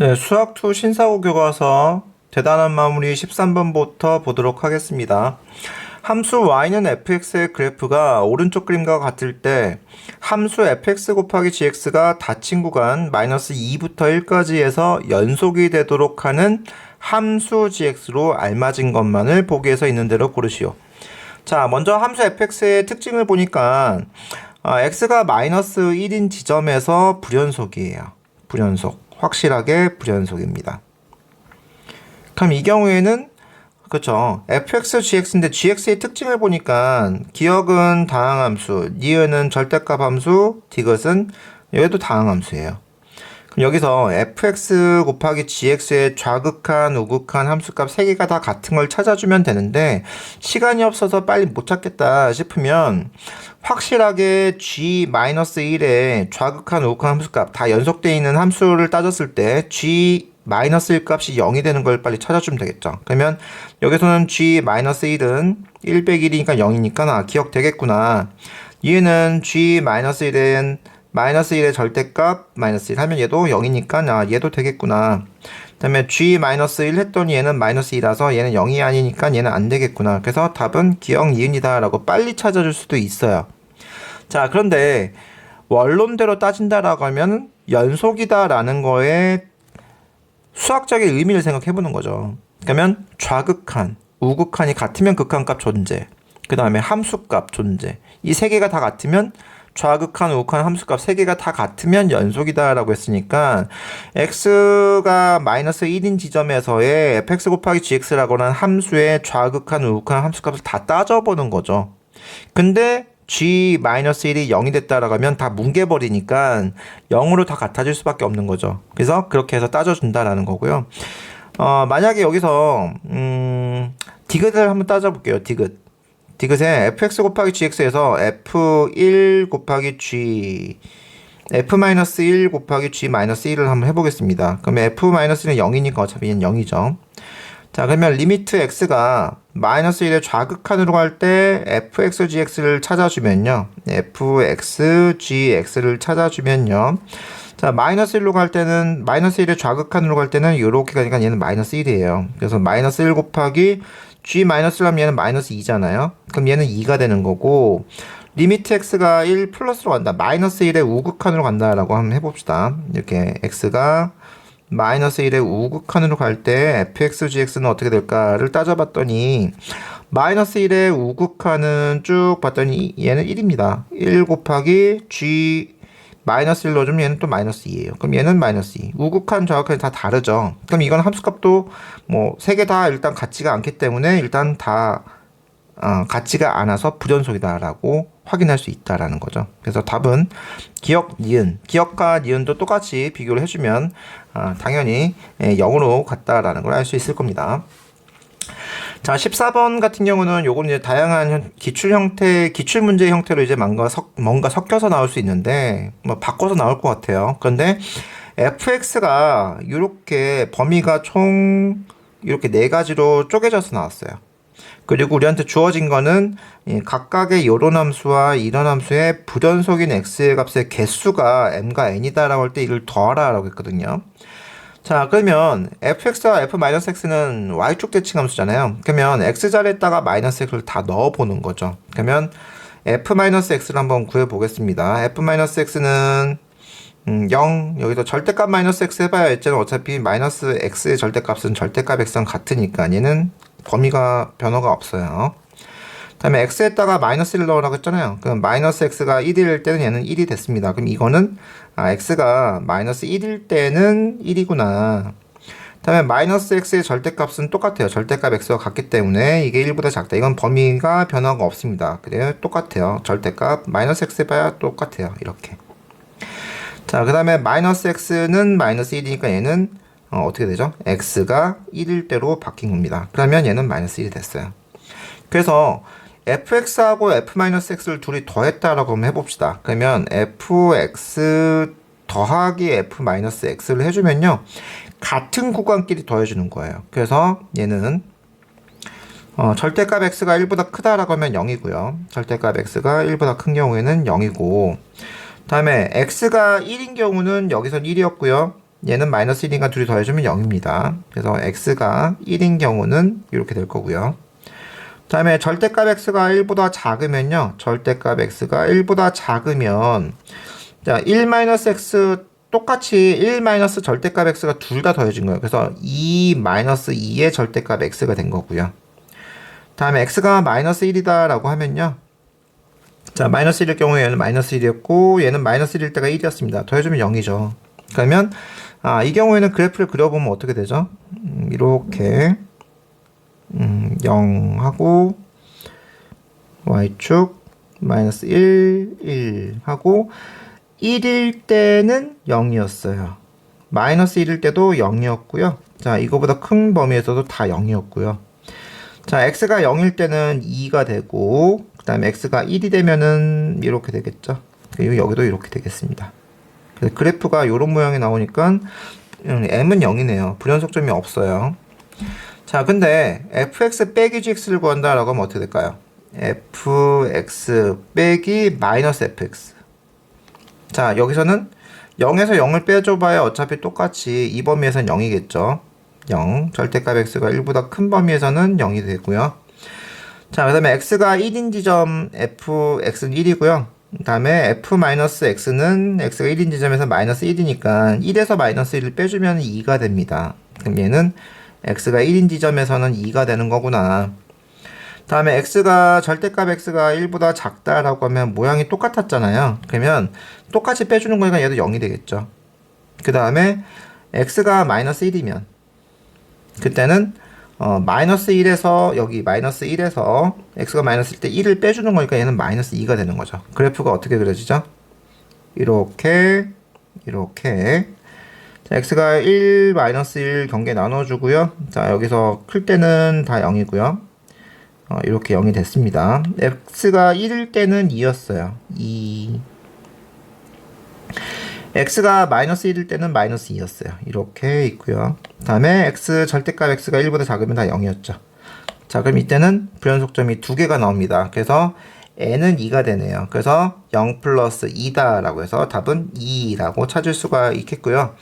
네, 수학2 신사고 교과서 대단한 마무리 13번부터 보도록 하겠습니다. 함수 y는 fx의 그래프가 오른쪽 그림과 같을 때 함수 fx 곱하기 gx가 닫힌 구간 마이너스 2부터 1까지에서 연속이 되도록 하는 함수 gx로 알맞은 것만을 보기에서 있는 대로 고르시오. 자, 먼저 함수 fx의 특징을 보니까 어, x가 마이너스 1인 지점에서 불연속이에요. 불연속. 확실하게 불연속입니다. 그럼 이 경우에는 그렇죠. fx, gx인데 gx의 특징을 보니까 기억은 다항함수, 니은은 절대값 함수, 디귿은 여기도 다항함수예요. 그럼 여기서 fx 곱하기 gx의 좌극한, 우극한 함수값 3개가 다 같은 걸 찾아주면 되는데 시간이 없어서 빨리 못 찾겠다 싶으면 확실하게 g-1의 좌극한, 우극한 함수값 다 연속되어 있는 함수를 따졌을 때 g 마이너스 1 값이 0이 되는 걸 빨리 찾아주면 되겠죠. 그러면 여기서는 g 마이너스 1은 1 1이니까 0이니까 아 기억되겠구나. 얘는 g 마이너스 1은 마이너스 1의 절대값 마이너스 1 하면 얘도 0이니까 아 얘도 되겠구나. 그 다음에 g 마이너스 1 했더니 얘는 마이너스 2라서 얘는 0이 아니니까 얘는 안 되겠구나. 그래서 답은 기억 이은이다 라고 빨리 찾아줄 수도 있어요. 자 그런데 원론대로 따진다라고 하면 연속이다 라는 거에 수학적인 의미를 생각해 보는 거죠. 그러면 좌극한, 우극한이 같으면 극한값 존재. 그 다음에 함수값 존재. 이 세 개가 다 같으면 좌극한, 우극한, 함수값 세 개가 다 같으면 연속이다라고 했으니까 x가 마이너스 1인 지점에서의 fx 곱하기 gx라고 하는 함수의 좌극한, 우극한 함수값을 다 따져보는 거죠. 근데 g-1이 0이 됐다라고 하면 다 뭉개버리니까 0으로 다 같아질 수밖에 없는 거죠. 그래서 그렇게 해서 따져준다라는 거고요. 어, 만약에 여기서, 음, 디귿을 한번 따져볼게요. 디귿. 디귿에 fx 곱하기 gx에서 f1 곱하기 g, f-1 곱하기 g-1을 한번 해보겠습니다. 그러면 f-1은 0이니까 어차피 얘는 0이죠. 자, 그러면 리미트 x가 마이너스 1의 좌극한으로 갈 때 fx, gx를 찾아주면요. fx, gx를 찾아주면요. 자, 마이너스 1로 갈 때는, 마이너스 1의 좌극한으로 갈 때는 이렇게 가니까 얘는 마이너스 1이에요. 그래서 마이너스 1 곱하기 g 마이너스 1하면 얘는 마이너스 2잖아요. 그럼 얘는 2가 되는 거고, 리미트 x가 1 플러스로 간다. 마이너스 1의 우극한으로 간다라고 한번 해봅시다. 이렇게 x가 마이너스 1의 우극한으로 갈 때 fx, gx는 어떻게 될까를 따져봤더니 마이너스 1의 우극한은 쭉 봤더니 얘는 1입니다. 1 곱하기 g 마이너스 1 넣어주면 얘는 또 마이너스 2예요. 그럼 얘는 마이너스 2. 우극한, 좌극한이 다 다르죠. 그럼 이건 함수값도 뭐 세 개 다 일단 같지가 않기 때문에 일단 다 어, 같지가 않아서 불연속이다라고 확인할 수 있다라는 거죠. 그래서 답은 기억 니은, 기억과 니은도 똑같이 비교를 해주면 어, 당연히 0으로 갔다라는 걸 알 수 있을 겁니다. 자, 14번 같은 경우는 요거는 이제 다양한 기출 형태, 기출 문제 형태로 이제 뭔가, 섞, 뭔가 섞여서 나올 수 있는데, 뭐 바꿔서 나올 것 같아요. 그런데 fx가 이렇게 범위가 총 이렇게 네 가지로 쪼개져서 나왔어요. 그리고 우리한테 주어진 거는 각각의 요런 함수와 이런 함수의 불연속인 x의 값의 개수가 m과 n이다라고 할 때 이를 더하라라고 했거든요. 자, 그러면 fx와 f-x는 y축 대칭 함수잖아요. 그러면 x자리에다가 마이너스 x를 다 넣어보는 거죠. 그러면 f-x를 한번 구해보겠습니다. f-x는 음, 0, 여기서 절대값 마이너스 x 해봐야 했잖아. 어차피 마이너스 x의 절대값은 절대값 x랑 같으니까 얘는 범위가 변화가 없어요. 다음에 x에다가 마이너스 1을 넣으라고 했잖아요. 그럼 마이너스 x가 1일 때는 얘는 1이 됐습니다. 그럼 이거는 아, x가 마이너스 1일 때는 1이구나. 다음에 마이너스 x의 절대값은 똑같아요. 절대값 x와 같기 때문에 이게 1보다 작다. 이건 범위가 변화가 없습니다. 그래요? 똑같아요. 절대값 마이너스 x 해봐야 똑같아요. 이렇게. 자, 그 다음에 마이너스 x는 마이너스 1이니까 얘는 어, 어떻게 되죠? x가 1일 대로 바뀐 겁니다. 그러면 얘는 마이너스 1이 됐어요. 그래서 fx하고 f-x를 둘이 더했다라고 해봅시다. 그러면 fx 더하기 f-x를 해주면요. 같은 구간끼리 더해주는 거예요. 그래서 얘는 어, 절대값 x가 1보다 크다라고 하면 0이고요. 절대값 x가 1보다 큰 경우에는 0이고 다음에 x가 1인 경우는 여기선 1이었고요. 얘는 마이너스 1인가 둘이 더해주면 0입니다. 그래서 x가 1인 경우는 이렇게 될 거고요. 다음에 절대값 x가 1보다 작으면요. 절대값 x가 1보다 작으면 자, 1 마이너스 x 똑같이 1 마이너스 절대값 x가 둘 다 더해진 거예요. 그래서 2 마이너스 2의 절대값 x가 된 거고요. 다음에 x가 마이너스 1이다라고 하면요. 자, 마이너스 1일 경우에 얘는 마이너스 1이었고 얘는 마이너스 1일 때가 1이었습니다. 더해주면 0이죠. 그러면 아, 이 경우에는 그래프를 그려보면 어떻게 되죠? 음, 이렇게 음, 0하고 y축 마이너스 1, 1 하고 1일 때는 0이었어요. 마이너스 1일 때도 0이었고요. 자, 이거보다 큰 범위에서도 다 0이었고요. 자, x가 0일 때는 2가 되고, 그 다음에 x가 1이 되면은 이렇게 되겠죠. 그리고 여기도 이렇게 되겠습니다. 그래서 그래프가 이런 모양이 나오니까 음, m은 0이네요. 불연속점이 없어요. 자, 근데 fx 빼기 gx를 구한다라고 하면 어떻게 될까요? fx 빼기 마이너스 fx. 자, 여기서는 0에서 0을 빼줘봐야 어차피 똑같이 이 범위에서는 0이겠죠. 0. 절대값 x가 1보다 큰 범위에서는 0이 되고요. 자, 그 다음에 x가 1인 지점 fx는 1이고요. 그 다음에 f-x는 x가 1인 지점에서 마이너스 1이니까 1에서 마이너스 1을 빼주면 2가 됩니다. 그럼 얘는 x가 1인 지점에서는 2가 되는 거구나. 다음에 x가 절대값 x가 1보다 작다라고 하면 모양이 똑같았잖아요. 그러면 똑같이 빼주는 거니까 얘도 0이 되겠죠. 그 다음에 x가 마이너스 1이면 그때는 어, 마이너스 1에서 여기 마이너스 1에서 x가 마이너스 1때 1을 빼주는 거니까 얘는 마이너스 2가 되는 거죠. 그래프가 어떻게 그려지죠? 이렇게 이렇게 자, x가 1 마이너스 1 경계 나눠주고요. 자 여기서 클 때는 다 0이고요. 어, 이렇게 0이 됐습니다. x가 1일 때는 2였어요. 2 x가 마이너스 1일 때는 마이너스 2였어요. 이렇게 있고요. 다음에 x 절대값 x가 1보다 작으면 다 0이었죠. 자, 그럼 이때는 불연속점이 두 개가 나옵니다. 그래서 n은 2가 되네요. 그래서 0 플러스 2다라고 해서 답은 2라고 찾을 수가 있겠고요.